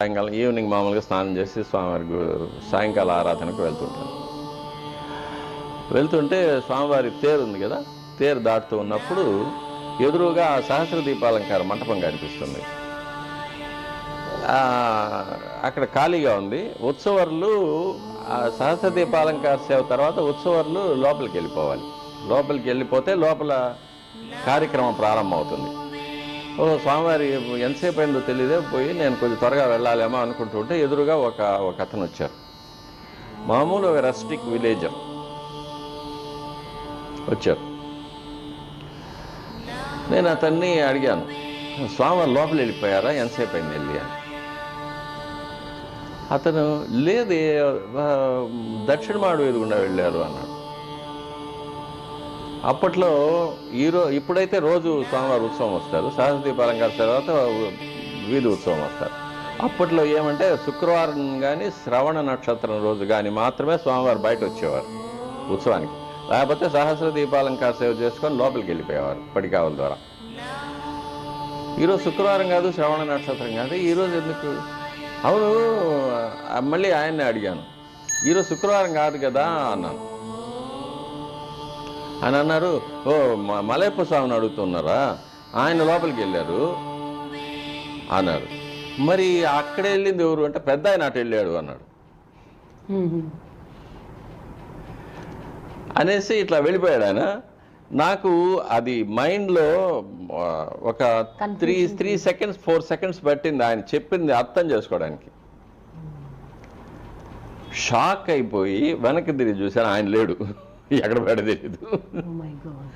సాయంకాలం ఈవినింగ్ మామూలుగా స్నానం చేసి స్వామివారి సాయంకాల ఆరాధనకు వెళ్తుంటాను. వెళ్తుంటే స్వామివారి తేరు ఉంది కదా తేరు దాటుతూ ఉన్నప్పుడు ఎదురుగా సహస్ర దీపాలంకార మంటపం కనిపిస్తుంది. అక్కడ ఖాళీగా ఉంది. ఉత్సవర్లు సహస్ర దీపాలంకార సేవ తర్వాత ఉత్సవర్లు లోపలికి వెళ్ళిపోవాలి. లోపలికి వెళ్ళిపోతే లోపల కార్యక్రమం ప్రారంభమవుతుంది. ఓ స్వామివారి ఎంతసేపు అయిందో తెలియదే పోయి నేను కొంచెం త్వరగా వెళ్ళాలేమో అనుకుంటుంటే ఎదురుగా ఒక ఒక అతను వచ్చారు. మామూలు ఒక రస్టిక్ విలేజర్ వచ్చారు. నేను అతన్ని అడిగాను స్వామివారు లోపల వెళ్ళిపోయారా? ఎంతసేపు అయింది వెళ్ళి? అని. అతను లేదే ఆ, దక్షిణ మాడు ఎదుగుండా వెళ్ళారు అన్నాడు. అప్పట్లో ఈరో ఇప్పుడైతే రోజు స్వామివారి ఉత్సవం వస్తారు. సహస్రదీపాలంకార తర్వాత వీధి ఉత్సవం వస్తారు. అప్పట్లో ఏమంటే శుక్రవారం కానీ శ్రవణ నక్షత్రం రోజు కానీ మాత్రమే స్వామివారు బయట వచ్చేవారు ఉత్సవానికి. లేకపోతే సహస్ర దీపాలంకార సేవ చేసుకొని లోపలికి వెళ్ళిపోయేవారు పడికావుల ద్వారా. ఈరోజు శుక్రవారం కాదు శ్రవణ నక్షత్రం కాదు. ఈరోజు ఎందుకు? అవును మళ్ళీ ఆయన్ని అడిగాను. ఈరోజు శుక్రవారం కాదు కదా అన్నాను. అని అన్నారు. ఓ మలయప్ప స్వామిని అడుగుతున్నారా? ఆయన లోపలికి వెళ్ళారు అన్నారు. మరి అక్కడ వెళ్ళింది ఎవరు అంటే పెద్ద ఆయన అటు వెళ్ళాడు అన్నాడు. అనేసి ఇట్లా వెళ్ళిపోయాడు ఆయన. నాకు అది మైండ్లో ఒక three three seconds four seconds పట్టింది. ఆయన చెప్పింది అర్థం చేసుకోవడానికి. షాక్ అయిపోయి వెనక్కి తిరిగి చూశాను ఆయన లేడు. ఎక్కడ పడ తెలియదు oh